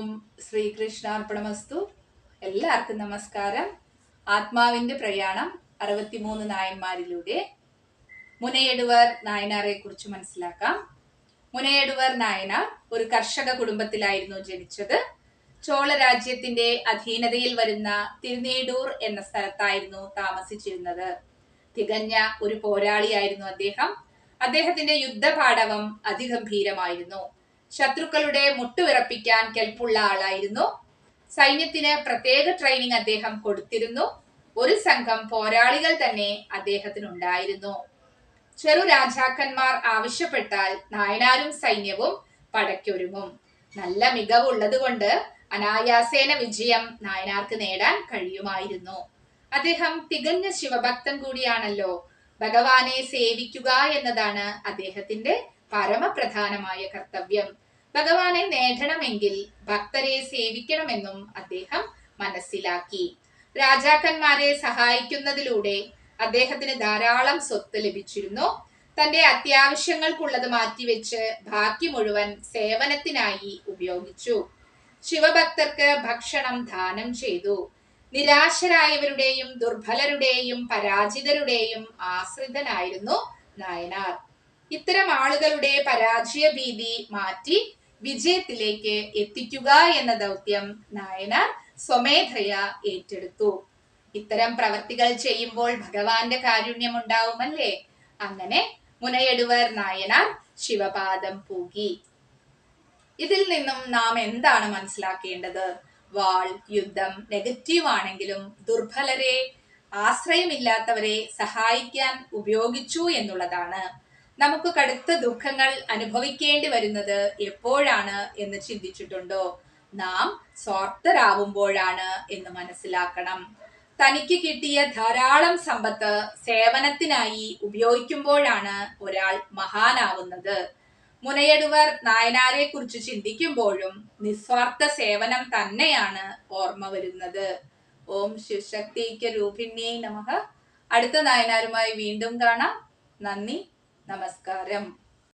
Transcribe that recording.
ഓം ശ്രീകൃഷ്ണാർപ്പണമസ്തു. എല്ലാവർക്കും നമസ്കാരം. ആത്മാവിന്റെ പ്രയാണം അറുപത്തിമൂന്ന് നായന്മാരിലൂടെ. മുനയെടുവർ നായനാറെ കുറിച്ച് മനസ്സിലാക്കാം. മുനയെടുവർ നായനാർ ഒരു കർഷക കുടുംബത്തിലായിരുന്നു ജനിച്ചത്. ചോള രാജ്യത്തിന്റെ അധീനതയിൽ വരുന്ന തിരുനേടൂർ എന്ന സ്ഥലത്തായിരുന്നു താമസിച്ചിരുന്നത്. തികഞ്ഞ ഒരു പോരാളിയായിരുന്നു അദ്ദേഹം. അദ്ദേഹത്തിന്റെ യുദ്ധപാഠവം അതിഗംഭീരമായിരുന്നു. ശത്രുക്കളുടെ മുട്ടുവിറപ്പിക്കാൻ കെൽപ്പുള്ള ആളായിരുന്നു. സൈന്യത്തിന് പ്രത്യേക ട്രെയിനിങ് അദ്ദേഹം കൊടുത്തിരുന്നു. ഒരു സംഘം പോരാളികൾ തന്നെ അദ്ദേഹത്തിനുണ്ടായിരുന്നു. ചെറു രാജാക്കന്മാർ ആവശ്യപ്പെട്ടാൽ നായനാരും സൈന്യവും പടയ്ക്കൊരുങ്ങും. നല്ല മികവുള്ളത് കൊണ്ട് അനായാസേന വിജയം നായനാർക്ക് നേടാൻ കഴിയുമായിരുന്നു. അദ്ദേഹം തികഞ്ഞ ശിവഭക്തൻ കൂടിയാണല്ലോ. ഭഗവാനെ സേവിക്കുക എന്നതാണ് അദ്ദേഹത്തിന്റെ പരമപ്രധാനമായ കർത്തവ്യം. ഭഗവാനെ നേടണമെങ്കിൽ ഭക്തരെ സേവിക്കണമെന്നും അദ്ദേഹം മനസ്സിലാക്കി. രാജാക്കന്മാരെ സഹായിക്കുന്നതിലൂടെ അദ്ദേഹത്തിന് ധാരാളം സ്വത്ത് ലഭിച്ചിരുന്നു. തന്റെ അത്യാവശ്യങ്ങൾക്കുള്ളത് മാറ്റിവെച്ച് ബാക്കി മുഴുവൻ സേവനത്തിനായി ഉപയോഗിച്ചു. ശിവഭക്തർക്ക് ഭക്ഷണം ദാനം ചെയ്തു. നിരാശരായവരുടെയും ദുർബലരുടെയും പരാജിതരുടെയും ആശ്രിതനായിരുന്നു നായനാർ. ഇത്തരം ആളുകളുടെ പരാജയ ഭീതി മാറ്റി വിജയത്തിലേക്ക് എത്തിക്കുക എന്ന ദൗത്യം നായന സ്വമേധയ ഏറ്റെടുത്തു. ഇത്തരം പ്രവർത്തികൾ ചെയ്യുമ്പോൾ ഭഗവാന്റെ കാരുണ്യം ഉണ്ടാവുമല്ലേ അങ്ങനെ മുനയെടുവർ നായനാർ ശിവപാദം പൂകി ഇതിൽ നിന്നും നാം എന്താണ് മനസ്സിലാക്കേണ്ടത്? വാൾ യുദ്ധം നെഗറ്റീവ് ആണെങ്കിലും ദുർബലരെ ആശ്രയമില്ലാത്തവരെ സഹായിക്കാൻ ഉപയോഗിച്ചു എന്നുള്ളതാണ്. നമുക്ക് കടുത്ത ദുഃഖങ്ങൾ അനുഭവിക്കേണ്ടി വരുന്നത് എപ്പോഴാണ് എന്ന് ചിന്തിച്ചിട്ടുണ്ടോ? നാം സ്വാർത്ഥരാവുമ്പോഴാണ് എന്ന് മനസ്സിലാക്കണം. തനിക്ക് കിട്ടിയ ധാരാളം സമ്പത്ത് സേവനത്തിനായി ഉപയോഗിക്കുമ്പോഴാണ് ഒരാൾ മഹാനാവുന്നത്. മുനയടുവർ നായനാരെ കുറിച്ച് ചിന്തിക്കുമ്പോഴും നിസ്വാർത്ഥ സേവനം തന്നെയാണ് ഓർമ്മ വരുന്നത്. ഓം ശിവശക്തിക്ക് രൂപിണ്യേ നമഃ. അടുത്ത നായനാരുമായി വീണ്ടും കാണാം. നന്ദി. നമസ്കാരം